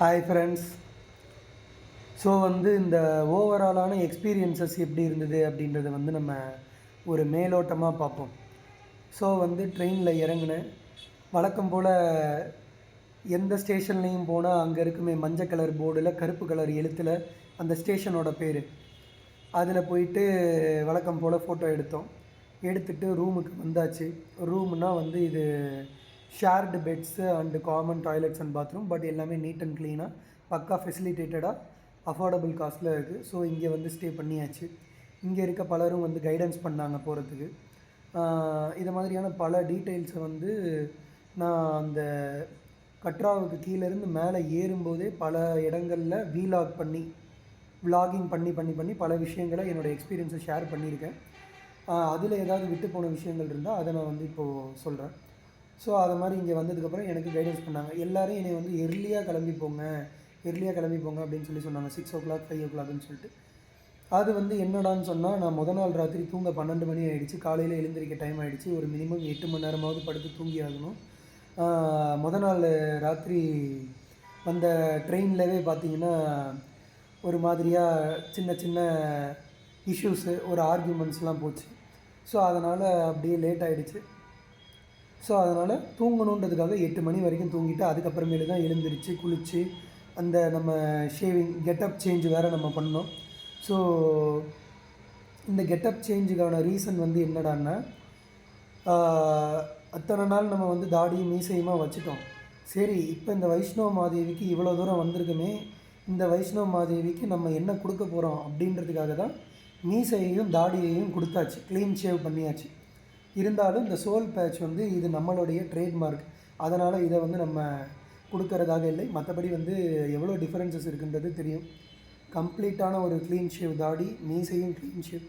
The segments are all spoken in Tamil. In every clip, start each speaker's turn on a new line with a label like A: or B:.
A: ஹாய் ஃப்ரெண்ட்ஸ் ஸோ வந்து இந்த ஓவராலான எக்ஸ்பீரியன்சஸ் எப்படி இருந்தது அப்படின்றத வந்து நம்ம ஒரு மேலோட்டமாக பார்ப்போம். ஸோ வந்து ட்ரெயினில் இறங்கினேன். வழக்கம் போல் எந்த ஸ்டேஷன்லேயும் போனால் அங்கே இருக்குமே மஞ்சள் கலர் போர்டில் கருப்பு கலர் எழுத்தில் அந்த ஸ்டேஷனோட பேர். அதில் போயிட்டு வழக்கம் போல் ஃபோட்டோ எடுத்தோம். எடுத்துட்டு ரூமுக்கு வந்தாச்சு. ரூம்னால் வந்து இது shared beds and common toilets and bathroom but எல்லாமே நீட் அண்ட் க்ளீனாக பக்கா ஃபெசிலிட்டேட்டடாக அஃபோர்டபுள் காஸ்ட்டில் இருக்குது ஸோ இங்கே வந்து ஸ்டே பண்ணியாச்சு. இங்கே இருக்க பலரும் வந்து கைடன்ஸ் பண்ணாங்க போகிறதுக்கு இது மாதிரியான பல டீட்டெயில்ஸை வந்து நான் அந்த கட்ராவுக்கு கீழேருந்து மேலே ஏறும்போதே பல இடங்களில் வீலாக் பண்ணி விலாகிங் பண்ணி பண்ணி பண்ணி பல விஷயங்களை என்னோடய எக்ஸ்பீரியன்ஸை ஷேர் பண்ணியிருக்கேன். அதில் ஏதாவது விட்டு போன விஷயங்கள் இருந்தால் அதை நான் வந்து இப்போது சொல்கிறேன் ஸோ அது மாதிரி இங்கே வந்ததுக்கப்புறம் எனக்கு கைடன்ஸ் பண்ணாங்க. எல்லோரும் என்னை வந்து எர்லியாக கிளம்பி போங்க எர்லியாக கிளம்பி போங்க அப்படின்னு சொல்லி சொன்னாங்க. சிக்ஸ் ஓ கிளாக் ஃபைவ் ஓ கிளாக்னு சொல்லிட்டு. அது வந்து என்னடான்னு சொன்னால் நான் முத நாள் ராத்திரி தூங்க பன்னெண்டு மணி ஆகிடுச்சு காலையில் எழுந்திரிக்க டைம் ஆகிடுச்சு ஒரு மினிமம் எட்டு மணி நேரமாவது படுத்து தூங்கி ஆகணும். முத நாள் ராத்திரி வந்த ட்ரெயின்லவே பார்த்தீங்கன்னா ஒரு மாதிரியாக சின்ன சின்ன இஷ்யூஸு ஒரு ஆர்கியூமெண்ட்ஸ்லாம் போச்சு. ஸோ அதனால் அப்படியே லேட் ஆகிடுச்சு ஸோ அதனால் தூங்கணுன்றதுக்காக எட்டு மணி வரைக்கும் தூங்கிட்டு அதுக்கப்புறமேலு தான் எழுந்திரிச்சு குளித்து அந்த நம்ம ஷேவிங் கெட்டப் சேஞ்ச் வேறு நம்ம பண்ணோம். ஸோ இந்த கெட்டப் சேஞ்சுக்கான ரீசன் வந்து என்னடான்னா அத்தனை நாள் நம்ம வந்து தாடியும் மீசையுமாக வச்சுட்டோம். சரி இப்போ இந்த வைஷ்ணவ மாதேவிக்கு இவ்வளோ தூரம் வந்திருக்குமே இந்த வைஷ்ணவ மாதேவிக்கு நம்ம என்ன கொடுக்க போகிறோம் அப்படின்றதுக்காக தான் மீசையையும் தாடியையும் கொடுத்தாச்சு க்ளீன் ஷேவ் பண்ணியாச்சு. இருந்தாலும் இந்த சோல் பேட்ச் வந்து இது நம்மளுடைய ட்ரேட்மார்க் அதனால் இதை வந்து நம்ம கொடுக்கறதாக இல்லை. மற்றபடி வந்து எவ்வளோ டிஃப்ரென்சஸ் இருக்குன்றது தெரியும். கம்ப்ளீட்டான ஒரு க்ளீன் ஷேவ் தாடி மீசையும் க்ளீன் ஷேவ்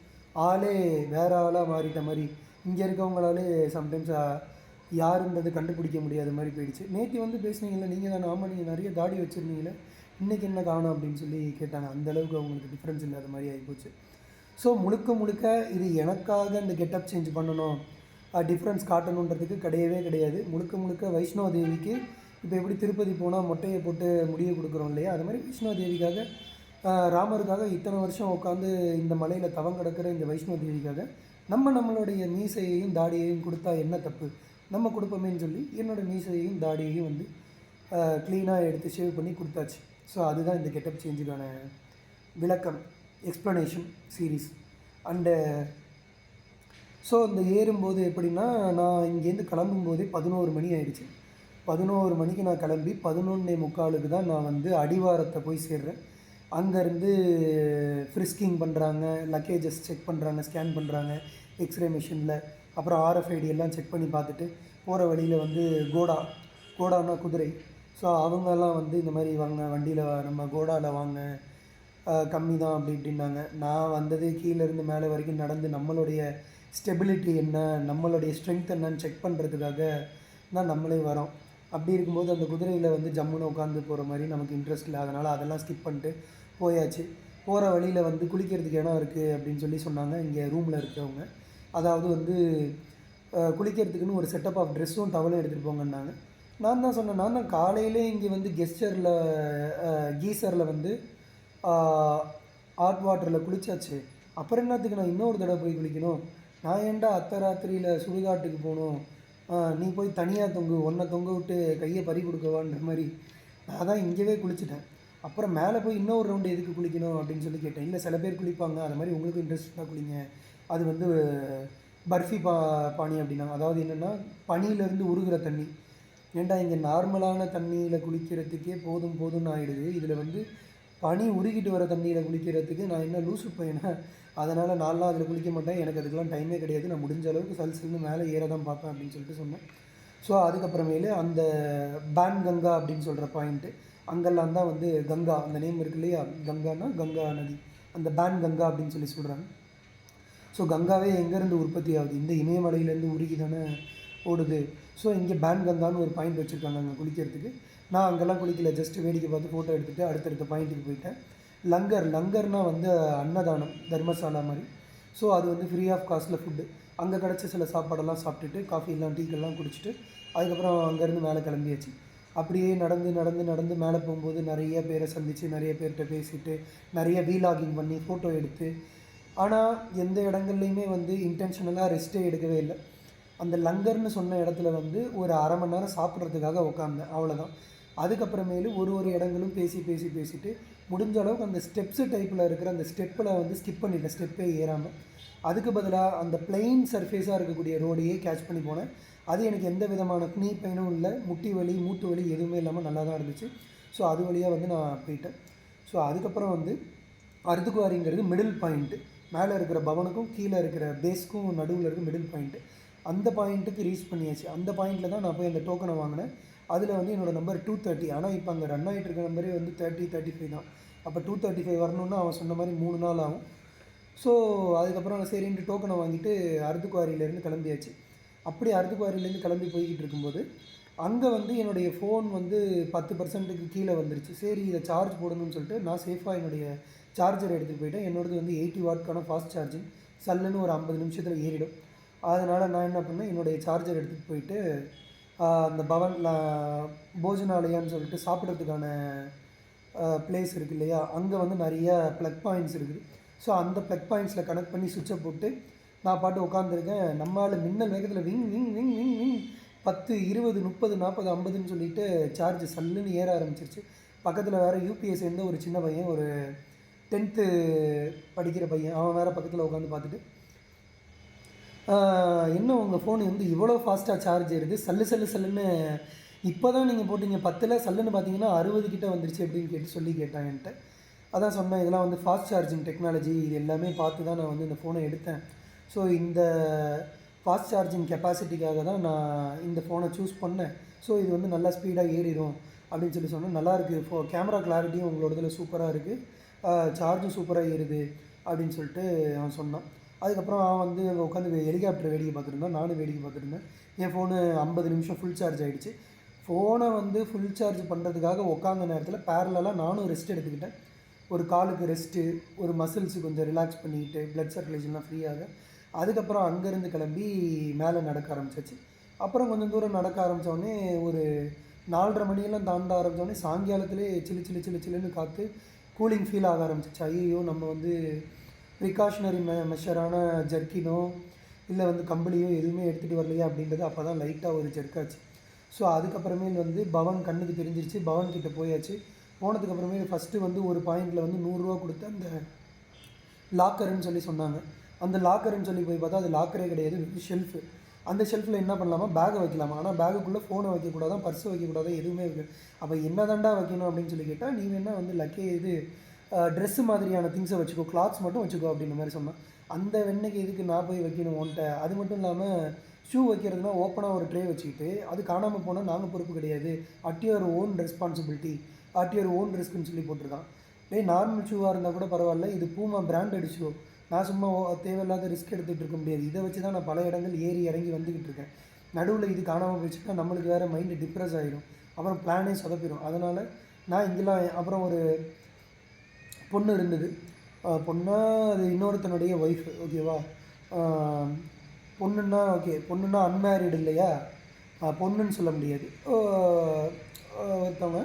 A: ஆளே வேற ஆளாக மாறிட்ட மாதிரி. இங்கே இருக்கவங்களாலே சம்டைம்ஸ் யாருன்றது கண்டுபிடிக்க முடியாத மாதிரி போயிடுச்சு. நேற்று வந்து பேசுனீங்களே நீங்கள் தான் ஆமாம் நீங்கள் நிறைய தாடி வச்சுருந்தீங்களே இன்றைக்கி என்ன காணும் அப்படின்னு சொல்லி கேட்டாங்க. அந்தளவுக்கு அவங்களுக்கு டிஃப்ரென்ஸ் இல்லாத மாதிரி ஆகிப்போச்சு ஸோ முழுக்க முழுக்க இது எனக்காக இந்த கெட்டப் சேஞ்ச் பண்ணணும். டிஃப்ரென்ஸ் காட்டணுன்றதுக்கு கிடையவே கிடையாது. முழுக்க முழுக்க வைஷ்ணவ தேவிக்கு இப்போ எப்படி திருப்பதி போனால் மொட்டையை போட்டு முடிய கொடுக்குறோம் இல்லையா? அது மாதிரி வைஷ்ணவ தேவிக்காக ராமருக்காக இத்தனை வருஷம் உட்காந்து இந்த மலையில் தவம் கிடக்கிற இந்த வைஷ்ணவ தேவிக்காக நம்ம நம்மளுடைய மீசையையும் தாடியையும் கொடுத்தா என்ன தப்பு? நம்ம கொடுப்போமேன்னு சொல்லி என்னோடய மீசையையும் தாடியையும் வந்து க்ளீனாக எடுத்து ஷேவ் பண்ணி கொடுத்தாச்சு. ஸோ அதுதான் இந்த கெட்டப் சேஞ்சுக்கான விளக்கம் எக்ஸ்ப்ளனேஷன் சீரீஸ் அண்டு ஸோ அந்த ஏறும்போது எப்படின்னா நான் இங்கேருந்து கிளம்பும்போதே பதினோரு மணி ஆயிடுச்சு. பதினோரு மணிக்கு நான் கிளம்பி பதினொன்னே முக்காலுக்கு தான் நான் வந்து அடிவாரத்தை போய் சேர்றேன். அங்கேருந்து ஃப்ரிஸ்கிங் பண்ணுறாங்க லக்கேஜஸ் செக் பண்ணுறாங்க ஸ்கேன் பண்ணுறாங்க எக்ஸ்ரே மிஷினில் அப்புறம் ஆர்எஃப்ஐடி எல்லாம் செக் பண்ணி பார்த்துட்டு போகிற வழியில் வந்து கோடா கோடானா குதிரை. ஸோ அவங்கெல்லாம் வந்து இந்த மாதிரி வாங்க வண்டியில் நம்ம கோடாவில் வாங்க கம்மி தான் அப்படி இப்படின்னாங்க. நான் வந்ததே கீழேருந்து மேலே வரைக்கும் நடந்து நம்மளுடைய ஸ்டெபிலிட்டி என்ன நம்மளுடைய ஸ்ட்ரென்த் என்னன்னு செக் பண்ணுறதுக்காக தான் நம்மளே வரோம். அப்படி இருக்கும்போது அந்த குதிரையில் வந்து ஜம்முன்னு உட்காந்து போகிற மாதிரி நமக்கு இன்ட்ரெஸ்ட் இல்லை. அதனால் அதெல்லாம் ஸ்கிப் பண்ணிட்டு போயாச்சு. போகிற வழியில் வந்து குளிக்கிறதுக்கு இடம் இருக்குது அப்படின்னு சொல்லி சொன்னாங்க. இங்கே ரூமில் இருக்கிறவங்க அதாவது வந்து குளிக்கிறதுக்குன்னு ஒரு செட்டப் ஆஃப் ட்ரெஸ்ஸும் டவலும் எடுத்துகிட்டு போங்கன்னாங்க. நான் தான் சொன்னேன் நான் தான் காலையிலே இங்கே வந்து கெஸ்டரில் கீசரில் வந்து ஹாட் வாட்டரில் குளிச்சாச்சு. அப்புறம் என்னத்துக்கு நான் இன்னொரு தடவை போய் குளிக்கணும்? நான் ஏன்டா அத்தராத்திரியில் சுடுகாட்டுக்கு போகணும் நீ போய் தனியாக தொங்கு ஒன்றை தொங்க விட்டு கையை பறி கொடுக்கவான்ற மாதிரி. நான் தான் இங்கேவே குளிச்சுட்டேன். அப்புறம் மேலே போய் இன்னொரு ரவுண்டு எதுக்கு குளிக்கணும் அப்படின்னு சொல்லி கேட்டேன். இல்லை சில பேர் குளிப்பாங்க அது மாதிரி உங்களுக்கு இன்ட்ரெஸ்ட்டாக குளிங்க. அது வந்து பர்ஃபி பா பானி அப்படின்னா அதாவது என்னென்னா பனியிலேருந்து உருகிற தண்ணி. ஏன்டா இங்கே நார்மலான தண்ணியில் குளிக்கிறதுக்கே போதும் போதும்னு ஆகிடுது இதில் வந்து பனி உருகிட்டு வர தண்ணியில் குளிக்கிறதுக்கு நான் என்ன லூசு பையனா? அதனால் நான்லாம் அதில் குளிக்க மாட்டேன். எனக்கு அதுக்கெலாம் டைமே கிடையாது. நான் முடிஞ்ச அளவுக்கு சல்சல்னு மேலே ஏற தான் பார்ப்பேன் அப்படின்னு சொல்லிட்டு சொன்னேன். ஸோ அதுக்கப்புறமேலு அந்த பேன் கங்கா அப்படின்னு சொல்கிற பாயிண்ட்டு அங்கெல்லாம் தான் வந்து கங்கா அந்த நேம் இருக்கு இல்லையா? கங்கானா கங்கா நதி. அந்த பேன் கங்கா அப்படின்னு சொல்லி சொல்கிறாங்க ஸோ கங்காவே எங்கேருந்து உற்பத்தி ஆகுது? இந்த இமயமலையிலேருந்து உருகி தானே ஓடுது. ஸோ இங்கே பேன் கங்கான்னு ஒரு பாயிண்ட் வச்சுருக்காங்க அங்கே குளிக்கிறதுக்கு. நான் அங்கெல்லாம் குளிக்கல ஜஸ்ட் வேடிக்கை பார்த்து ஃபோட்டோ எடுத்துகிட்டு அடுத்தடுத்த பாயிண்ட்டுக்கு போயிட்டேன். லங்கர் லங்கர்னால் வந்து அன்னதானம் தர்மசாலா மாதிரி. ஸோ அது வந்து ஃப்ரீ ஆஃப் காஸ்ட்டில் ஃபுட்டு அங்கே கிடச்ச சில சாப்பாடெல்லாம் சாப்பிட்டுட்டு காஃபிலாம் டீக்கெல்லாம் குடிச்சிட்டு அதுக்கப்புறம் அங்கேருந்து மேலே கிளம்பியாச்சு. அப்படியே நடந்து நடந்து நடந்து மேலே போகும்போது நிறைய பேரை சந்தித்து நிறைய பேர்கிட்ட பேசிட்டு நிறைய வீலாகிங் பண்ணி ஃபோட்டோ எடுத்து. ஆனால் எந்த இடங்கள்லையுமே வந்து இன்டென்ஷனலாக ரெஸ்ட்டே எடுக்கவே இல்லை. அந்த லங்கர்னு சொன்ன இடத்துல வந்து ஒரு அரை மணி நேரம் சாப்பிட்றதுக்காக உட்காந்தேன் அவ்வளோதான் அதுக்கப்புறமேலு ஒரு ஒரு இடங்களும் பேசி பேசி பேசிட்டு முடிஞ்ச அளவுக்கு அந்த ஸ்டெப்ஸு டைப்பில் இருக்கிற அந்த ஸ்டெப்பில் வந்து ஸ்கிப் பண்ணிட்டேன். ஸ்டெப்பே ஏறாமல் அதுக்கு பதிலாக அந்த பிளெயின் சர்ஃபேஸாக இருக்கக்கூடிய ரோடையே கேட்ச் பண்ணி போனேன். அது எனக்கு எந்த விதமான knee பெயினும் இல்லை முட்டி வலி மூட்டு வலி எதுவுமே இல்லாமல் நல்லா தான் இருந்துச்சு. ஸோ அது வழியாக வந்து நான் போயிட்டேன். ஸோ அதுக்கப்புறம் வந்து அர்துகுவாரிங்கிறது மிடில் பாயிண்ட்டு மேலே இருக்கிற பவனுக்கும் கீழே இருக்கிற பேஸ்க்கும் நடுவில் இருக்க மிடில் பாயிண்ட்டு அந்த பாயிண்ட்டுக்கு ரீச் பண்ணியாச்சு. அந்த பாயிண்ட்டில் தான் நான் போய் அந்த டோக்கனை வாங்கினேன். அதில் வந்து என்னோடய நம்பர் டூ தேர்ட்டி ஆனால் இப்போ அங்கே ரன் ஆகிட்டு இருக்க நம்பரே வந்து தேர்ட்டி தேர்ட்டி ஃபைவ் தான். அப்போ டூ தேர்ட்டி ஃபைவ் வரணுன்னா அவன் சொன்ன மாதிரி மூணு நாள் ஆகும். ஸோ அதுக்கப்புறம் சரின்ட்டு டோக்கனை வாங்கிட்டு அருத்துக்குவாரியிலேருந்து கிளம்பியாச்சு. அப்படி அருத்துக்குவாரியிலேருந்து கிளம்பி போய்கிட்டு இருக்கும்போது அங்கே வந்து என்னுடைய ஃபோன் வந்து பத்து பர்சன்ட்டுக்கு கீழே வந்துருச்சு. சரி இதை சார்ஜ் போடணும்னு சொல்லிட்டு நான் சேஃபாக என்னுடைய சார்ஜர் எடுத்துகிட்டு போயிட்டேன். என்னோடது வந்து எயிட்டி வாட்க்கான ஃபாஸ்ட் சார்ஜிங் சல்லுன்னு ஒரு ஐம்பது நிமிஷத்தில் ஏறிடும். அதனால் நான் என்ன பண்ணேன் என்னுடைய சார்ஜர் எடுத்துகிட்டு போயிட்டு அந்த பவன் போஜனாலயான்னு சொல்லிட்டு சாப்பிட்றதுக்கான பிளேஸ் இருக்கு இல்லையா? அங்கே வந்து நிறைய ப்ளக் பாயிண்ட்ஸ் இருக்குது. ஸோ அந்த ப்ளக் பாயிண்ட்ஸில் கனெக்ட் பண்ணி சுவிட்சை போட்டு நான் பாட்டு உட்காந்துருக்கேன் நம்மளால் மின்னல் வேகத்தில் விங் விங் விங் விங் விங் பத்து இருபது முப்பது நாற்பது ஐம்பதுன்னு சொல்லிட்டு சார்ஜ் சல்லுன்னு ஏற ஆரம்பிச்சிருச்சு. பக்கத்தில் வேறு யூபிஎஸ் சேர்ந்த ஒரு சின்ன பையன் ஒரு டென்த்து படிக்கிற பையன். அவன் வேறு பக்கத்தில் உட்காந்து பார்த்துட்டு இன்னும் என்ன உங்கள் ஃபோன் வந்து இவ்வளோ ஃபாஸ்ட்டாக சார்ஜ் ஏறுது சல்லு சல்லு சல்லுன்னு இப்போ தான் நீங்கள் போட்டீங்க. பத்தில் சல்லுன்னு பார்த்தீங்கன்னா அறுபது கிட்டே வந்துருச்சு அப்படின்னு கேட்டு சொல்லி கேட்டான் என்கிட்ட. அதான் சொன்னேன் இதெல்லாம் வந்து ஃபாஸ்ட் சார்ஜிங் டெக்னாலஜி இது எல்லாமே பார்த்து தான் நான் வந்து இந்த ஃபோனை எடுத்தேன். ஸோ இந்த ஃபாஸ்ட் சார்ஜிங் கெப்பாசிட்டிக்காக தான் நான் இந்த ஃபோனை சூஸ் பண்ணேன். ஸோ இது வந்து நல்லா ஸ்பீடாக ஏறிடும் அப்படின்னு சொல்லி சொன்னேன். நல்லாயிருக்கு ஃபோ கேமரா கிளாரிட்டியும் உங்களோட இதில் சூப்பராக இருக்குது சார்ஜும் சூப்பராக ஏறுது அப்படின்னு சொல்லிட்டு அவன் சொன்னான். அதுக்கப்புறம் அவன் வந்து அங்கே உட்காந்து ஹெலிகாப்டர் வேடிக்கை பார்த்துருந்தான் நானும் வேடிக்கை பார்த்துருந்தேன் என் ஃபோனு ஐம்பது நிமிஷம் ஃபுல் சார்ஜ் ஆகிடுச்சு ஃபோனை வந்து ஃபுல் சார்ஜ் பண்ணுறதுக்காக உட்காந்த நேரத்தில் பேரலாக நானும் ரெஸ்ட் எடுத்துக்கிட்டேன். ஒரு காலுக்கு ரெஸ்ட்டு ஒரு மசில்ஸு கொஞ்சம் ரிலாக்ஸ் பண்ணிக்கிட்டு ப்ளட் சர்க்குலேஷன்லாம் ஃப்ரீயாக அதுக்கப்புறம் அங்கேருந்து கிளம்பி மேலே நடக்க ஆரம்பிச்சாச்சு. அப்புறம் கொஞ்சம் தூரம் நடக்க ஆரம்பித்தோடனே ஒரு நாலரை மணியெல்லாம் தாண்ட ஆரம்பித்தோடனே சாயங்காலத்துலேயே சாயங்காலத்திலே சிலு சிலு சிலு சிலுன்னு காற்று கூலிங் ஃபீல் ஆக ஆரம்பிச்சிச்சு. ஐயோ நம்ம வந்து ப்ரிகாஷ்னரி மெ மெஷரான ஜர்க்கினோ இல்லை வந்து கம்பளியோ எதுவுமே எடுத்துகிட்டு வரலையா அப்படின்றது அப்போ தான் லைட்டாக ஒரு ஜெர்க்காச்சு ஸோ அதுக்கப்புறமேல் வந்து பவன் கண்ணுக்கு தெரிஞ்சிருச்சு பவன் கிட்ட போயாச்சு. போனதுக்கப்புறமே ஃபஸ்ட்டு வந்து ஒரு பாயிண்டில் வந்து நூறுரூவா கொடுத்து அந்த லாக்கருன்னு சொல்லி சொன்னாங்க. அந்த லாக்கருன்னு சொல்லி போய் பார்த்தா அது லாக்கரே கிடையாது ஷெல்ஃபு அந்த ஷெல்ஃபில் என்ன பண்ணலாமா? பேகை வைக்கலாமா? ஆனால் பேகுக்குள்ளே ஃபோனை வைக்கக்கூடாதான் பர்ஸை வைக்கக்கூடாது? எதுவுமே வைக்க அப்போ என்ன தாண்டா வைக்கணும் அப்படின்னு சொல்லி கேட்டால் நீ என்ன வந்து லக்கே இது ட்ரெஸ்ஸு மாதிரியான திங்ஸை வச்சுக்கோ கிளாத்ஸ் மட்டும் வச்சுக்கோ அப்படின்ற மாதிரி சொன்னான். அந்த வெண்ணைக்கு எதுக்கு நான் போய் வைக்கணும் உன்ட்ட அது மட்டும் இல்லாமல் ஷூ வைக்கிறதுனா ஓப்பனாக ஒரு ட்ரே வச்சுக்கிட்டு அது காணாமல் போனால் நாங்கள் பொறுப்பு கிடையாது. At your own responsibility at your own ரிஸ்க்குன்னு சொல்லி போட்டிருக்கான். டே நார்மல் ஷூவாக இருந்தால் கூட பரவாயில்ல. இது பூமா பிராண்ட் ஷூ நான் சும்மா ஓ- தேவையில்லாத ரிஸ்க் எடுத்துகிட்டு இருக்க முடியாது. இதை வச்சு தான் நான் பல இடங்கள் ஏறி இறங்கி வந்துக்கிட்டு இருக்கேன். நடுவில் இது காணாமல் போச்சுன்னா நம்மளுக்கு வேறு மைண்டு டிப்ரெஸ் ஆகிடும் அப்புறம் பிளானே சொதப்பிடும் அதனால் நான் இங்கெல்லாம் அப்புறம் ஒரு பொண்ணு இருந்தது. ஆஹ் பொண்ணா அது இன்னொருத்தனுடைய ஒய்ஃப் ஓகேவா பொண்ணுன்னா ஓகே பொண்ணுன்னா அன்மேரிடு இல்லையா? பொண்ணுன்னு சொல்ல முடியாது. ஒருத்தவங்க.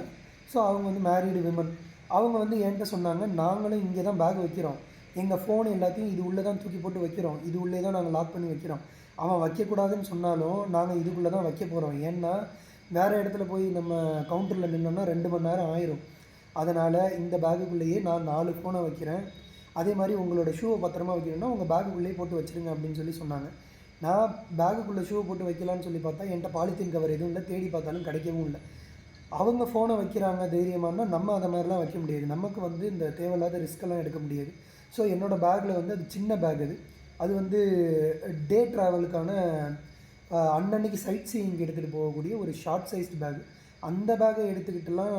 A: ஸோ அவங்க வந்து மேரீடு விமன் அவங்க வந்து என்கிட்ட சொன்னாங்க நாங்களும் இங்கே தான் பேக் வைக்கிறோம். எங்கள் ஃபோன் எல்லாத்தையும் இது உள்ளே தான் தூக்கி போட்டு வைக்கிறோம். இது உள்ளே தான் நாங்கள் லாக் பண்ணி வைக்கிறோம். அவன் வைக்கக்கூடாதுன்னு சொன்னாலும் நாங்கள் இதுக்குள்ளே தான் வைக்க போகிறோம் ஏன்னா வேறு இடத்துல போய் நம்ம கவுண்டரில் நின்னோம்னா ரெண்டு மணி நேரம் ஆயிரும். அதனால் இந்த பேகுக்குள்ளேயே நான் நாலு ஃபோனை வைக்கிறேன். அதே மாதிரி உங்களோட ஷூவை பத்திரமா வைக்கணும்னா உங்கள் பேகுக்குள்ளேயே போட்டு வச்சிருங்க அப்படின்னு சொல்லி சொன்னாங்க. நான் பேகுக்குள்ளே ஷூவை போட்டு வைக்கலான்னு சொல்லி பார்த்தா என்கிட்ட பாலித்தீன் கவர் எதுவும் இல்லை. தேடி பார்த்தாலும் கிடைக்கவும் இல்லை. அவங்க ஃபோனை வைக்கிறாங்க தைரியமானா நம்ம அதை மாதிரிலாம் வைக்க முடியாது. நமக்கு வந்து இந்த தேவையில்லாத ரிஸ்க்கெல்லாம் எடுக்க முடியாது. ஸோ என்னோடய பேக்கில் வந்து அது சின்ன பேக் அது. அது வந்து டே ட்ராவலுக்கான அன்னன்னைக்கு சைட் சீயிங் எடுத்துகிட்டு போகக்கூடிய ஒரு ஷார்ட் சைஸ்டு பேக் அந்த பேக்கை எடுத்துக்கிட்டுலாம்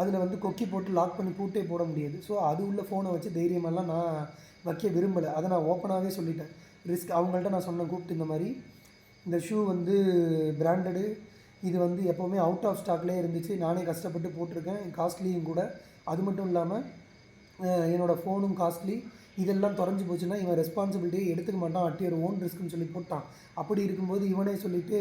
A: அதில் வந்து கொக்கி போட்டு லாக் பண்ணி பூட்டே போட முடியாது. ஸோ அது உள்ள ஃபோனை வச்சு தைரியமெல்லாம் நான் வைக்க விரும்பலை. அதை நான் ஓப்பனாகவே சொல்லிட்டேன். ரிஸ்க் அவங்கள்ட்ட நான் சொன்னேன் கூப்பிட்டு இந்த மாதிரி இந்த ஷூ வந்து பிராண்டடு இது வந்து எப்போவுமே அவுட் ஆஃப் ஸ்டாக்லேயே இருந்துச்சு. நானே கஷ்டப்பட்டு போட்டிருக்கேன். காஸ்ட்லியும் கூட. அது மட்டும் இல்லாமல் என்னோடய ஃபோனும் காஸ்ட்லி இதெல்லாம் தொலைஞ்சு போச்சுன்னா இவன் ரெஸ்பான்சிபிலிட்டியை எடுத்துக்க மாட்டான் அட் யுவர் ஓன் ரிஸ்க்னு சொல்லி போட்டான். அப்படி இருக்கும்போது இவனே சொல்லிட்டு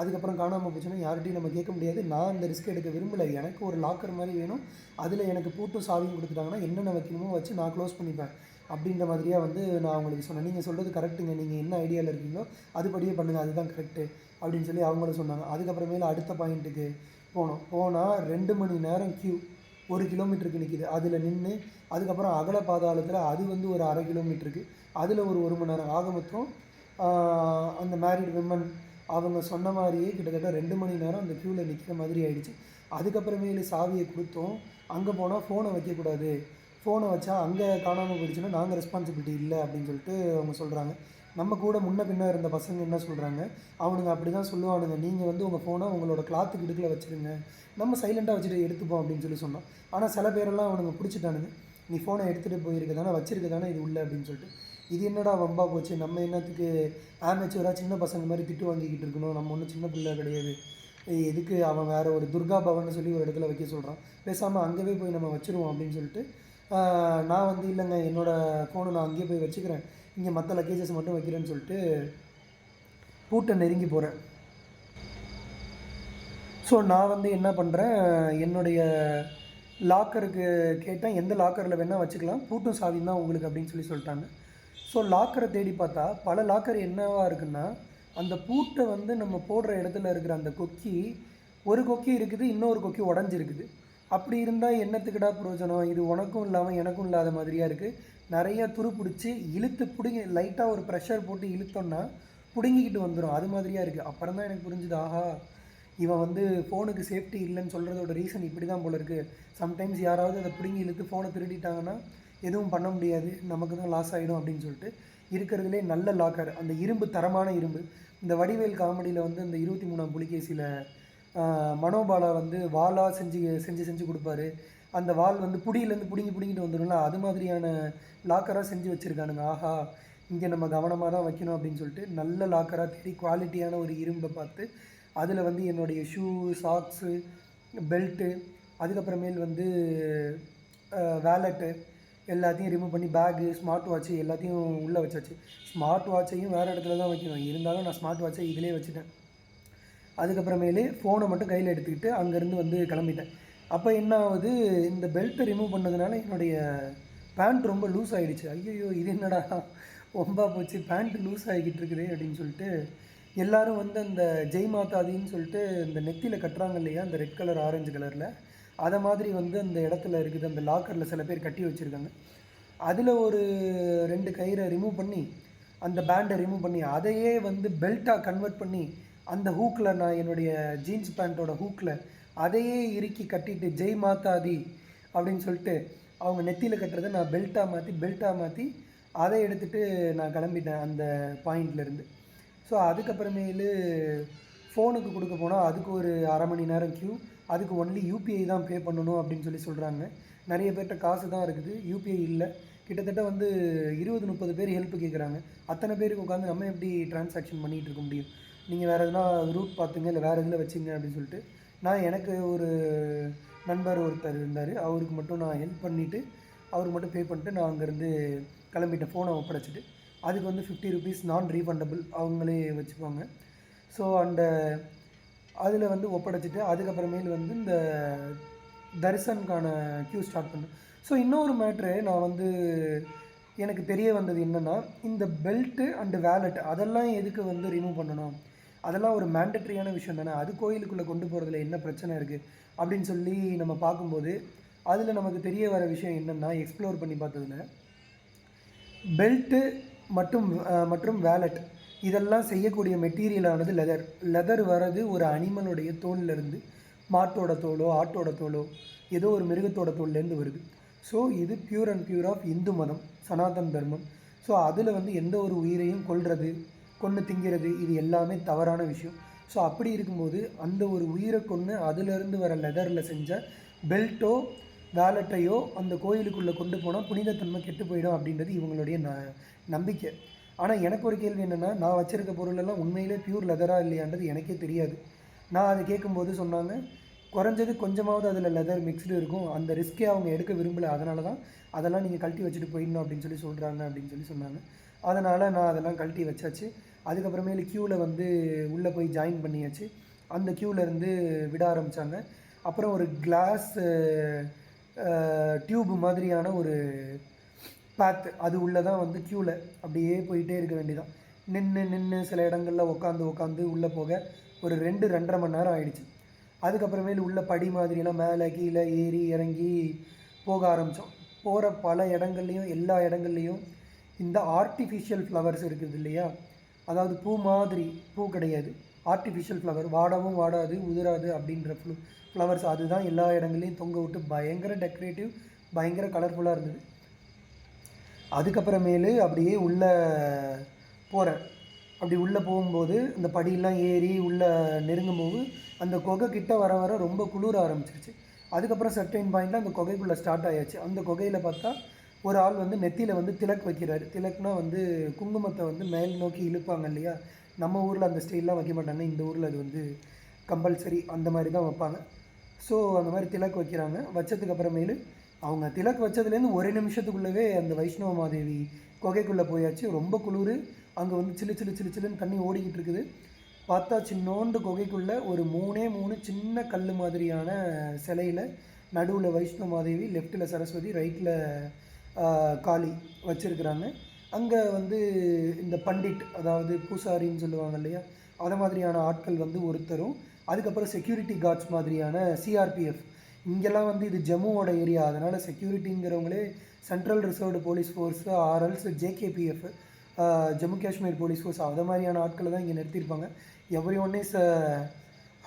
A: அதுக்கப்புறம் காணாமல் போச்சுன்னா யார்கிட்டையும் நம்ம கேட்க முடியாது. நான் அந்த ரிஸ்க் எடுக்க விரும்பலை. எனக்கு ஒரு லாக்கர் மாதிரி வேணும். அதில் எனக்கு பூட்டும் சாவியும் கொடுத்துட்டாங்கன்னா என்னென்ன வைக்கணுமோ வச்சு நான் க்ளோஸ் பண்ணிப்பேன். அப்படின்ற மாதிரியாக வந்து நான் அவங்களுக்கு சொன்னேன். நீங்கள் சொல்கிறது கரெக்டுங்க நீங்கள் என்ன ஐடியாவில் இருக்கீங்களோ அதுபடியே பண்ணுங்கள் அதுதான் கரெக்டு அப்படின்னு சொல்லி அவங்களும் சொன்னாங்க. அதுக்கப்புறமேல அடுத்த பாயிண்ட்டுக்கு போனோம். போனால் ரெண்டு மணி நேரம் க்யூ ஒரு கிலோமீட்டருக்கு நிற்கிது அதில் நின்று அதுக்கப்புறம் அகல பாதாளத்தில் அது வந்து ஒரு அரை கிலோமீட்டருக்கு. அதில் ஒரு ஒரு மணி நேரம். ஆக மொத்தம் அந்த மேரிட் விமன் அவங்க சொன்ன மாதிரியே கிட்டத்தட்ட ரெண்டு மணி நேரம் அந்த க்யூவில் நிற்கிற மாதிரி ஆயிடுச்சு. அதுக்கப்புறமேலு சாவியை கொடுத்தோம். அங்கே போனால் ஃபோனை வைக்கக்கூடாது ஃபோனை வச்சா அங்கே காணாமல் போயிடுச்சுன்னா நாங்கள் ரெஸ்பான்சிபிலிட்டி இல்லை அப்படின்னு சொல்லிட்டு அவங்க சொல்கிறாங்க நம்ம கூட முன்ன பின்ன இருந்த பசங்க என்ன சொல்கிறாங்க அவனுங்க அப்படி தான் சொல்லுவானுங்க. நீங்கள் வந்து உங்கள் ஃபோனை உங்களோட கிளாத்துக்கு இடுக்கில் வச்சுருங்க. நம்ம சைலண்ட்டாக வச்சுட்டு எடுத்துப்போம் அப்படின்னு சொல்லி சொன்னோம். ஆனால் சில பேரெல்லாம் அவனுங்க பிடிச்சிட்டானுங்க. நீ ஃபோனை எடுத்துகிட்டு போயிருக்க தானே வச்சிருக்க தானே இது உள்ள அப்படின்னு சொல்லிட்டு. இது என்னடா வம்பா போச்சு? நம்ம என்னத்துக்கு ஆமேச்சுவராக சின்ன பசங்க மாதிரி திட்டு வாங்கிக்கிட்டு இருக்கணும்? நம்ம ஒன்றும் சின்ன பிள்ளை கிடையாது. எதுக்கு அவன் வேறு ஒரு துர்கா பவன் சொல்லி ஒரு இடத்துல வைக்க சொல்கிறான் பேசாமல் அங்கேயே போய் நம்ம வச்சுருவோம் அப்படின்னு சொல்லிட்டு நான் வந்து இல்லைங்க என்னோடய ஃபோனை நான் அங்கேயே போய் வச்சுக்கிறேன். இங்கே மற்ற லக்கேஜஸ் மட்டும் வைக்கிறேன்னு சொல்லிட்டு பூட்டை நெருங்கி போகிறேன் ஸோ நான் வந்து என்ன பண்ணுறேன் என்னுடைய லாக்கருக்கு கேட்டேன் எந்த லாக்கரில் வேணால் வச்சுக்கலாம் பூட்டும் சாவியும் தான் உங்களுக்கு அப்படின்னு சொல்லி சொல்லிட்டாங்க. ஸோ லாக்கரை தேடி பார்த்தா பல லாக்கர் என்னவாக இருக்குன்னா அந்த பூட்டை வந்து நம்ம போடுற இடத்துல இருக்கிற அந்த கொக்கி ஒரு கொக்கி இருக்குது இன்னொரு கொக்கி உடஞ்சிருக்குது. அப்படி இருந்தால் என்னத்துக்குடா பிரயோஜனம்? இது உனக்கும் இல்லாமல் எனக்கும் இல்லாத மாதிரியாக இருக்குது நிறைய துரு பிடிச்சி இழுத்து பிடுங்கி லைட்டாக ஒரு ப்ரெஷர் போட்டு இழுத்தோன்னா பிடுங்கிக்கிட்டு வந்துடும் அது மாதிரியாக இருக்குது அப்புறம் தான் எனக்கு புரிஞ்சுது ஆஹா இவன் வந்து ஃபோனுக்கு சேஃப்டி இல்லைன்னு சொல்கிறதோட ரீசன் இப்படி தான் போல இருக்குது சம்டைம்ஸ் யாராவது அதை பிடுங்கி இழுத்து ஃபோனை திருடிட்டாங்கன்னா எதுவும் பண்ண முடியாது. நமக்கு தான் லாஸ் ஆகிடும் அப்படின்னு சொல்லிட்டு இருக்கிறதுலே நல்ல லாக்கர் அந்த இரும்பு தரமான இரும்பு. இந்த வடிவேல் காமெடியில் வந்து இந்த இருபத்தி மூணாம் புலிகேசியில் மனோபாலா வந்து வாலா செஞ்சு செஞ்சு செஞ்சு கொடுப்பாரு. அந்த வால் வந்து புடியிலேருந்து பிடுங்கி பிடுங்கிட்டு வந்துடும்ல அது மாதிரியான லாக்கராக செஞ்சு வச்சுருக்கானுங்க. ஆஹா இங்கே நம்ம கவனமாக தான் வைக்கணும் அப்படின்னு சொல்லிட்டு நல்ல லாக்கராக தேடி குவாலிட்டியான ஒரு இரும்பை பார்த்து அதில் வந்து என்னுடைய ஷூ சாக்ஸு பெல்ட்டு அதுக்கப்புறமேல் வந்து வேலெட்டு எல்லாத்தையும் ரிமூவ் பண்ணி பேகு ஸ்மார்ட் வாட்ச்சு எல்லாத்தையும் உள்ளே வச்சாச்சு. ஸ்மார்ட் வாட்சையும் வேறு இடத்துல தான் வைக்கணும். இருந்தாலும் நான் ஸ்மார்ட் வாட்சை இதிலே வச்சுட்டேன். அதுக்கப்புறமேலே ஃபோனை மட்டும் கையில் எடுத்துக்கிட்டு அங்கேருந்து வந்து கிளம்பிட்டேன். அப்போ என்ன ஆகுது? இந்த பெல்ட்டை ரிமூவ் பண்ணதுனால என்னுடைய பேண்ட் ரொம்ப லூஸ் ஆகிடுச்சு ஐயோ இது என்னடா? ஒம்பா போச்சு. பேண்ட் லூஸ் ஆகிக்கிட்டு இருக்குது அப்படின்னு சொல்லிட்டு எல்லாரும் வந்து அந்த ஜெய் மாதாதின்னு சொல்லிட்டு இந்த நெத்தியில் கட்டுறாங்க இல்லையா? அந்த ரெட் கலர் ஆரஞ்சு கலரில் அதை மாதிரி வந்து அந்த இடத்துல இருக்குது. அந்த லாக்கரில் சில பேர் கட்டி வச்சுருக்காங்க. அதில் ஒரு ரெண்டு கயிறை ரிமூவ் பண்ணி அந்த பேண்டை ரிமூவ் பண்ணி அதையே வந்து பெல்ட்டாக கன்வெர்ட் பண்ணி அந்த ஹூக்கில் நான் என்னுடைய ஜீன்ஸ் பேண்ட்டோட ஹூக்கில் அதையே இறுக்கி கட்டிட்டு ஜெய் மாதாதி அப்படின்னு சொல்லிட்டு அவங்க நெத்தியில் கட்டுறதை நான் பெல்ட்டாக மாற்றி பெல்ட்டாக மாற்றி அதை எடுத்துகிட்டு நான் கிளம்பிட்டேன் அந்த பாயிண்ட்லேருந்து ஸோ அதுக்கப்புறமேலு ஃபோனுக்கு கொடுக்க போனால் அதுக்கு ஒரு அரை மணி நேரம் க்யூ அதுக்கு ஒன்லி யூபிஐ தான் பே பண்ணணும் அப்படின்னு சொல்லி சொல்கிறாங்க நிறைய பேர்கிட்ட காசு தான் இருக்குது. யூபிஐ இல்லை. கிட்டத்தட்ட வந்து இருபது முப்பது பேர் ஹெல்ப் கேட்குறாங்க அத்தனை பேருக்கு உட்காந்து நம்ம எப்படி டிரான்சாக்ஷன் பண்ணிகிட்டு இருக்க முடியும்? நீங்கள் வேறு எதுனா ரூட் பார்த்துங்க இல்லை வேறு எதில் வச்சுங்க அப்படின்னு சொல்லிட்டு நான் எனக்கு ஒரு நண்பர் ஒருத்தர் இருந்தார். அவருக்கு மட்டும் நான் ஹெல்ப் பண்ணிவிட்டு அவருக்கு மட்டும் பே பண்ணிட்டு நான் அங்கேருந்து கிளம்பிட்டேன். ஃபோனை ஒப்படைச்சிட்டு. அதுக்கு வந்து ஃபிஃப்டி ருபீஸ் நான் ரீஃபண்டபிள் அவங்களே வச்சுப்பாங்க ஸோ அந்த அதில் வந்து ஒப்படைச்சிட்டு அதுக்கப்புறமேல் வந்து இந்த தரிசனுக்கான க்யூ ஸ்டார்ட் பண்ணேன். ஸோ இன்னொரு மேட்ரு நான் வந்து எனக்கு தெரிய வந்தது என்னென்னா இந்த பெல்ட்டு அண்டு வேலெட் அதெல்லாம் எதுக்கு வந்து ரிமூவ் பண்ணணும்? அதெல்லாம் ஒரு மேண்டட்ரியான விஷயம் தானே? அது கோயிலுக்குள்ளே கொண்டு போகிறதுல என்ன பிரச்சனை இருக்குது அப்படின்னு சொல்லி நம்ம பார்க்கும்போது அதில் நமக்கு தெரிய வர விஷயம் என்னென்னா எக்ஸ்ப்ளோர் பண்ணி பார்த்ததுல பெல்ட்டு மற்றும் மற்றும் வேலட் இதெல்லாம் செய்யக்கூடிய மெட்டீரியலானது லெதர் லெதர் வர்றது ஒரு அனிமலுடைய தோல்லேருந்து மாட்டோட தோலோ ஆட்டோட தோலோ ஏதோ ஒரு மிருகத்தோட தோல்லேருந்து வருது. ஸோ இது pure and pure of Hindu மதம் சனாதன் தர்மம். ஸோ அதில் வந்து எந்த ஒரு உயிரையும் கொள்வது கொன்று திங்கிறது இது எல்லாமே தவறான விஷயம். ஸோ அப்படி இருக்கும்போது அந்த ஒரு உயிரை கொன்று அதிலிருந்து வர லெதரில் செஞ்ச பெல்ட்டோ வேலட்டையோ அந்த கோயிலுக்குள்ளே கொண்டு போனால் புனிதத்தன்மை கெட்டு போயிடும் அப்படின்றது இவங்களுடைய ந நம்பிக்கை. ஆனால் எனக்கு ஒரு கேள்வி என்னென்னா நான் வச்சுருக்க பொருளெல்லாம் உண்மையிலே பியூர் லெதராக இல்லையான்றது எனக்கே தெரியாது. நான் அதை கேட்கும்போது சொன்னாங்க குறைஞ்சது கொஞ்சமாவது அதில் லெதர் மிக்ஸ்டு இருக்கும். அந்த ரிஸ்க்கே அவங்க எடுக்க விரும்பலை. அதனால தான் அதெல்லாம் நீங்கள் கழட்டி வச்சுட்டு போயிடணும் அப்படின்னு சொல்லி சொல்கிறாங்க அப்படின்னு சொல்லி சொன்னாங்க. அதனால் நான் அதெல்லாம் கழட்டி வச்சாச்சு. அதுக்கப்புறமேலு க்யூவில் வந்து உள்ளே போய் ஜாயின் பண்ணியாச்சு. அந்த க்யூவிலேருந்து இருந்து விட ஆரம்பித்தாங்க அப்புறம் ஒரு கிளாஸ் டியூப் மாதிரியான ஒரு பேத் அது உள்ளே தான் வந்து க்யூவில் அப்படியே போயிட்டே இருக்க வேண்டியதான் நின்று நின்று சில இடங்கள்ல உட்காந்து உட்காந்து உள்ளே போக ஒரு ரெண்டு ரெண்டரை மணி நேரம் ஆயிடுச்சு. அதுக்கப்புறமேலு உள்ள படி மாதிரியெல்லாம் மேலே கீழே ஏறி இறங்கி போக ஆரம்பித்தோம் போகிற பல இடங்கள்லையும் எல்லா இடங்கள்லையும் இந்த ஆர்டிஃபிஷியல் ஃப்ளவர்ஸ் இருக்குது இல்லையா? அதாவது பூ மாதிரி பூ கிடையாது. ஆர்டிஃபிஷியல் ஃப்ளவர் வாடவும் வாடாது உதிராது அப்படின்ற ஃப்ளூ ஃப்ளவர்ஸ் அதுதான் எல்லா இடங்கள்லையும் தொங்க விட்டு பயங்கர டெக்கரேட்டிவ் பயங்கர கலர்ஃபுல்லாக இருந்தது. அதுக்கப்புறமேலு அப்படியே உள்ளே போகிறேன் அப்படி உள்ளே போகும்போது அந்த படியெல்லாம் ஏறி உள்ளே நெருங்கும் போது அந்த குகை கிட்ட வர வர ரொம்ப குளிர ஆரம்பிச்சிருச்சு. அதுக்கப்புறம் சர்டைன் பாயிண்டில் அந்த குகைக்குள்ளே ஸ்டார்ட் ஆயாச்சு. அந்த குகையில் பார்த்தா ஒரு ஆள் வந்து நெத்தியில் வந்து திலக் வைக்கிறாரு. திலக்னா வந்து குங்குமத்தை வந்து மேல் நோக்கி இழுப்பாங்க இல்லையா? நம்ம ஊரில் அந்த ஸ்டைல்லாம் வைக்க மாட்டாங்க. இந்த ஊரில் அது வந்து கம்பல்சரி அந்த மாதிரி தான் வைப்பாங்க. ஸோ அந்த மாதிரி திலக் வைக்கிறாங்க. வச்சதுக்கு அப்புறமேலு அவங்க திலக் வச்சதுலேருந்து ஒரு நிமிஷத்துக்குள்ளவே அந்த வைஷ்ணவ மாதேவி குகைக்குள்ளே போயாச்சு. ரொம்ப குளிர். அங்கே வந்து சிலு சிலு சிலு சிலுன்னு தண்ணி ஓடிக்கிட்டு இருக்குது. பார்த்தா சின்னோண்டு குகைக்குள்ளே ஒரு மூணே மூணு சின்ன கல் மாதிரியான சிலையில் நடுவில் வைஷ்ணவ மாதேவி லெஃப்ட்டில் சரஸ்வதி ரைட்டில் காளி வச்சுருக்குறாங்க. அங்கே வந்து இந்த பண்டிட் அதாவது பூசாரின்னு சொல்லுவாங்க இல்லையா அதை மாதிரியான ஆட்கள் வந்து ஒருத்தரும் அதுக்கப்புறம் செக்யூரிட்டி கார்ட்ஸ் மாதிரியான சிஆர்பிஎஃப் இங்கெல்லாம் வந்து இது ஜம்முவோட ஏரியா அதனால் செக்யூரிட்டிங்கிறவங்களே central reserved police force ஆர்எல்ஸ் JKPF Jammu Kashmir police force அதை மாதிரியான ஆட்களை தான் இங்கே நிறுத்தியிருப்பாங்க. Every one is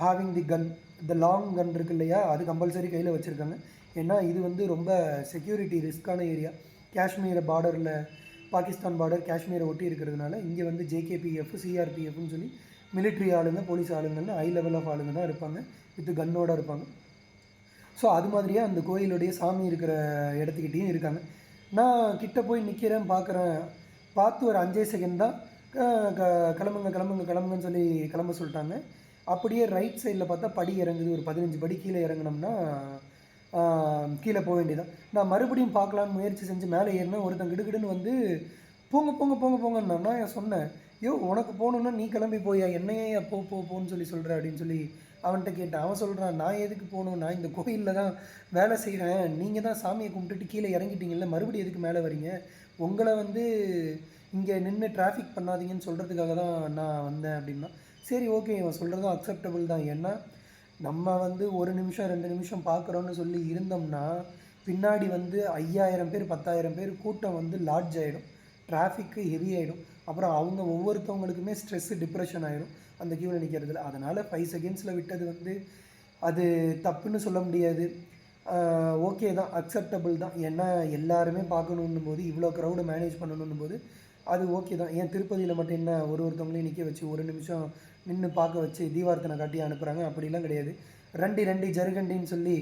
A: having the gun the long gun இருக்கு இல்லையா அது கம்பல்சரி கையில் வச்சுருக்காங்க. ஏன்னா இது வந்து ரொம்ப செக்யூரிட்டி ரிஸ்க்கான ஏரியா காஷ்மீர் பார்டரில் பாகிஸ்தான் பார்டர் காஷ்மீரை ஒட்டி இருக்கிறதுனால இங்கே வந்து ஜேகேபிஎஃப் சிஆர்பிஎஃப்னு சொல்லி மிலிட்ரி ஆளுங்க போலீஸ் ஆளுங்கன்னு ஹை லெவல் ஆஃப் ஆளுங்க தான் இருப்பாங்க. வித் கன்னோட இருப்பாங்க. ஸோ அது மாதிரியே அந்த கோயிலுடைய சாமி இருக்கிற இடத்துக்கிட்டேயும் இருக்காங்க. நான் கிட்டே போய் நிற்கிறேன் பார்க்குறேன் பார்த்து ஒரு அஞ்சே செகண்ட் தான் க- க- கிளம்புங்க கிளம்புங்க கிளம்புங்கன்னு சொல்லி கிளம்ப சொல்லிட்டாங்க. அப்படியே ரைட் சைடில் பார்த்தா படி இறங்குது. ஒரு பதினஞ்சு படி கீழே இறங்குனோம்னா கீழே போக வேண்டியதான் நான் மறுபடியும் பார்க்கலான்னு முயற்சி செஞ்சு மேலே ஏறினேன். ஒருத்தன் கிடுகிடுன்னு வந்து போங்க போங்க போங்க போங்கன்னு நான் சொன்னேன்? யோ உனக்கு போகணுன்னா நீ கிளம்பி போயா? என்னையே போ போ போன்னு சொல்லி சொல்கிற அப்படின்னு சொல்லி அவன்கிட்ட கேட்டேன். அவன் சொல்கிறான் நான் எதுக்கு போகணும்? நான் இந்த கோயிலில் தான் வேலை செய்கிறேன் நீங்கள் தான் சாமியை கும்பிட்டுட்டு கீழே இறங்கிட்டீங்கல்ல மறுபடியும் எதுக்கு மேலே வரீங்க? உங்களை வந்து இங்கே நின்று டிராஃபிக் பண்ணாதீங்கன்னு சொல்கிறதுக்காக தான் நான் வந்தேன் அப்படின்னா சரி ஓகே இவன் சொல்கிறதும் அக்செப்டபுள் தான். ஏன்னா நம்ம வந்து ஒரு நிமிஷம் ரெண்டு நிமிஷம் பார்க்குறோன்னு சொல்லி இருந்தோம்னா பின்னாடி வந்து ஐயாயிரம் பேர் பத்தாயிரம் பேர் கூட்டம் வந்து லாட்ஜ் ஆகிடும் டிராஃபிக்கு ஹெவி ஆகிடும் அப்புறம் அவங்க ஒவ்வொருத்தவங்களுக்குமே ஸ்ட்ரெஸ்ஸு டிப்ரெஷன் ஆகிடும் அந்த க்யூவில் நிற்கிறதுல அதனால் ஃபைவ் செகண்ட்ஸில் விட்டது வந்து அது தப்புன்னு சொல்ல முடியாது. ஓகே தான். அக்செப்டபிள் தான். ஏன்னா எல்லாருமே பார்க்கணுன்னும் போது இவ்வளோ க்ரௌடை மேனேஜ் பண்ணணுன்னும் போது அது ஓகே தான். ஏன் திருப்பதியில் மட்டும் என்ன ஒரு ஒருத்தவங்களையும் நிற்க வச்சு ஒரு நிமிஷம் நின்று பார்க்க வச்சு தீவார்த்தனை காட்டி அனுப்புகிறாங்க அப்படிலாம் கிடையாது. ரெண்டி ரெண்டி ஜருகண்டின்னு சொல்லி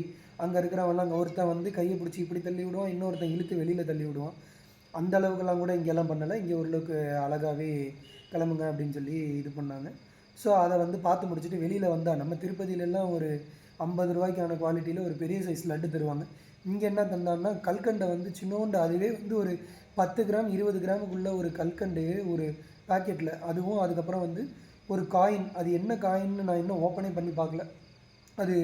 A: அங்கே இருக்கிறவன்லாம் அங்கே ஒருத்தன் வந்து கையை பிடிச்சி இப்படி தள்ளி விடுவான் இன்னொருத்தன் இழுத்து வெளியில் தள்ளி விடுவான். அந்த அளவுக்குலாம் கூட இங்கெல்லாம் பண்ணலை. இங்கே ஓரளவுக்கு அழகாகவே கிளம்புங்க அப்படின்னு சொல்லி இது பண்ணாங்க. ஸோ அதை வந்து பார்த்து முடிச்சுட்டு வெளியில் வந்தால் நம்ம திருப்பதியிலலாம் ஒரு ஐம்பது ரூபாய்க்கான குவாலிட்டியில் ஒரு பெரிய சைஸ் லட்டு தருவாங்க. இங்கே என்ன தந்தாங்கன்னா கல்கண்டை வந்து சின்னோண்டு அதுவே வந்து ஒரு பத்து கிராம் இருபது கிராமுக்குள்ள ஒரு கல்கண்டு ஒரு பாக்கெட்டில் அதுவும் அதுக்கப்புறம் வந்து ஒரு காயின் அது என்ன காயின்னு நான் இன்னும் ஓப்பனே பண்ணி பார்க்கல. அது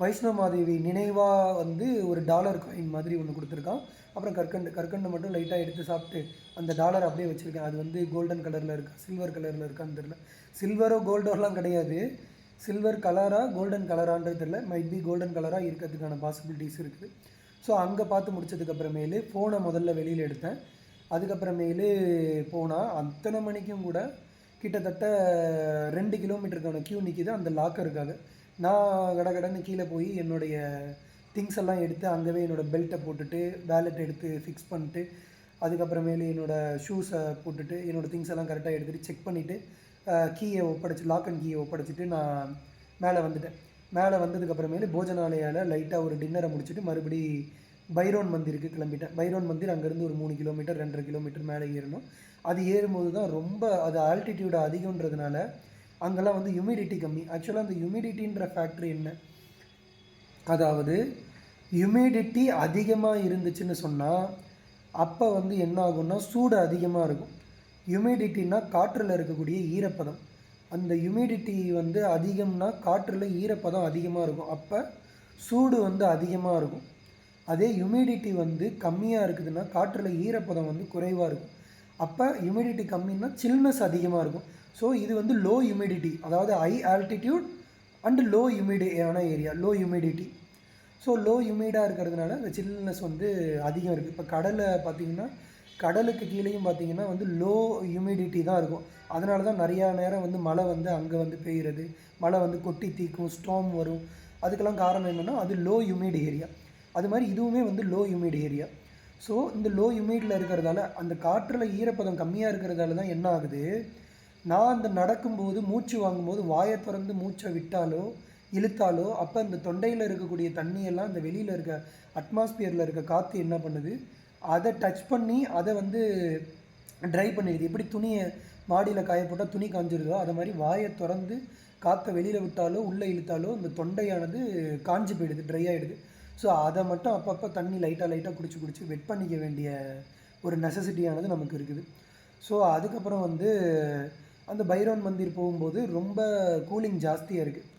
A: வைஷ்ணவ மாதேவி நினைவாக வந்து ஒரு டாலர் காயின் மாதிரி ஒன்று கொடுத்துருக்கான். அப்புறம் கற்கண்டு கற்கண்டு மட்டும் லைட்டாக எடுத்து சாப்பிட்டு அந்த டாலர் அப்படியே வச்சுருக்கேன். அது வந்து கோல்டன் கலரில் இருக்கா சில்வர் கலரில் இருக்கான்னு தெரியல. சில்வரோ கோல்டோலாம் கிடையாது. சில்வர் கலராக கோல்டன் கலரான்றது தெரியல. மைட் பி கோல்டன் கலராக இருக்கிறதுக்கான பாசிபிலிட்டிஸ் இருக்குது. ஸோ அங்கே பார்த்து முடிச்சதுக்கப்புறமேலு ஃபோனை முதல்ல வெளியில் எடுத்தேன். அதுக்கப்புறமேலு போனால் அத்தனை மணிக்கும் கூட கிட்டத்தட்ட ரெண்டு கிலோமீட்டருக்கான க்யூ நிற்கிது அந்த லாக்கருக்காக நான் கடகடன்னு கீழே போய் என்னுடைய திங்ஸ் எல்லாம் எடுத்து அங்கேவே என்னோடய பெல்ட்டை போட்டுட்டு வேலெட் எடுத்து ஃபிக்ஸ் பண்ணிட்டு அதுக்கப்புறமேலு என்னோடய ஷூஸை போட்டுட்டு என்னோடய திங்ஸ் எல்லாம் கரெக்டாக எடுத்துகிட்டு செக் பண்ணிவிட்டு கீயை ஒப்படைச்சி லாக் அண்ட் கீயை ஒப்படைச்சிட்டு நான் மேலே வந்துட்டேன். மேலே வந்ததுக்கப்புறமேலு போஜனாலயால் லைட்டாக ஒரு டின்னரை முடிச்சுட்டு மறுபடி பைரோன் மந்திருக்கு கிளம்பிட்டேன். பைரோன் மந்திர் அங்கேருந்து ஒரு மூணு கிலோமீட்டர் ரெண்டரை கிலோமீட்டர் மேலே ஏறணும். அது ஏறும்போது தான் ரொம்ப அது ஆல்டிடியூட் அதிகன்றதுனால அங்கெல்லாம் வந்து ஹியூமிடிட்டி கம்மி. ஆக்சுவலாக அந்த ஹியூமிடிட்டின்ற ஃபேக்ட்ரி என்ன? அதாவது ஹியூமிடிட்டி அதிகமாக இருந்துச்சுன்னு சொன்னால் அப்போ வந்து என்ன ஆகும்னா சூடு அதிகமாக இருக்கும். ஹியூமிடிட்டினா காற்றில் இருக்கக்கூடிய ஈரப்பதம். அந்த ஹியூமிடிட்டி வந்து அதிகம்னா காற்றில் ஈரப்பதம் அதிகமாக இருக்கும். அப்போ சூடு வந்து அதிகமாக இருக்கும். அதே ஹியூமிடிட்டி வந்து கம்மியாக இருக்குதுன்னா காற்றில் ஈரப்பதம் வந்து குறைவாக இருக்கும். அப்போ ஹியூமிடிட்டி கம்மின்னா சில்னஸ் அதிகமாக இருக்கும். ஸோ இது வந்து லோ ஹியூமிடிட்டி அதாவது high altitude and low ஹியூமிடியான area low humidity so low ஹியூமிடாக இருக்கிறதுனால இந்த சில்னஸ் வந்து அதிகம் இருக்குது இப்போ கடலை பார்த்திங்கன்னா கடலுக்கு கீழேயும் பார்த்தீங்கன்னா வந்து லோ ஹியூமிடிட்டி தான் இருக்கும். அதனால தான் நிறையா நேரம் வந்து மழை வந்து அங்கே வந்து பெய்கிறது மழை வந்து கொட்டி தீக்கும் ஸ்டாம் வரும். அதுக்கெல்லாம் காரணம் என்னென்னா அது லோ ஹியூமிட் ஏரியா அது மாதிரி இதுவுமே வந்து லோ ஹியூமிட் ஏரியா ஸோ இந்த லோ ஹியூமிடில் இருக்கிறதால அந்த காற்றில் ஈரப்பதம் கம்மியாக இருக்கிறதால தான் என்ன ஆகுது? நான் அந்த நடக்கும்போது மூச்சு வாங்கும்போது வாயை திறந்து மூச்சை விட்டாலோ இழுத்தாலோ அப்போ இந்த தொண்டையில் இருக்கக்கூடிய தண்ணியெல்லாம் அந்த வெளியில் இருக்க அட்மாஸ்பியரில் இருக்க காற்று என்ன பண்ணுது? அதை டச் பண்ணி அதை வந்து ட்ரை பண்ணிடுது. எப்படி துணியை மாடியில் காய போட்டால் துணி காஞ்சிருதோ அதை மாதிரி வாயை திறந்து காற்றை வெளியில் விட்டாலோ உள்ளே இழுத்தாலோ இந்த தொண்டையானது காஞ்சி போயிடுது ட்ரை ஆகிடுது ஸோ அதை மட்டும் அப்பப்போ தண்ணி லைட்டாக லைட்டாக குடிச்சு குடிச்சு வெட் பண்ணிக்க வேண்டிய ஒரு நெசசிட்டியானது நமக்கு இருக்குது. ஸோ அதுக்கப்புறம் வந்து அந்த பைரோன் மந்திர் போகும்போது ரொம்ப கூலிங் ஜாஸ்தியாக இருக்குது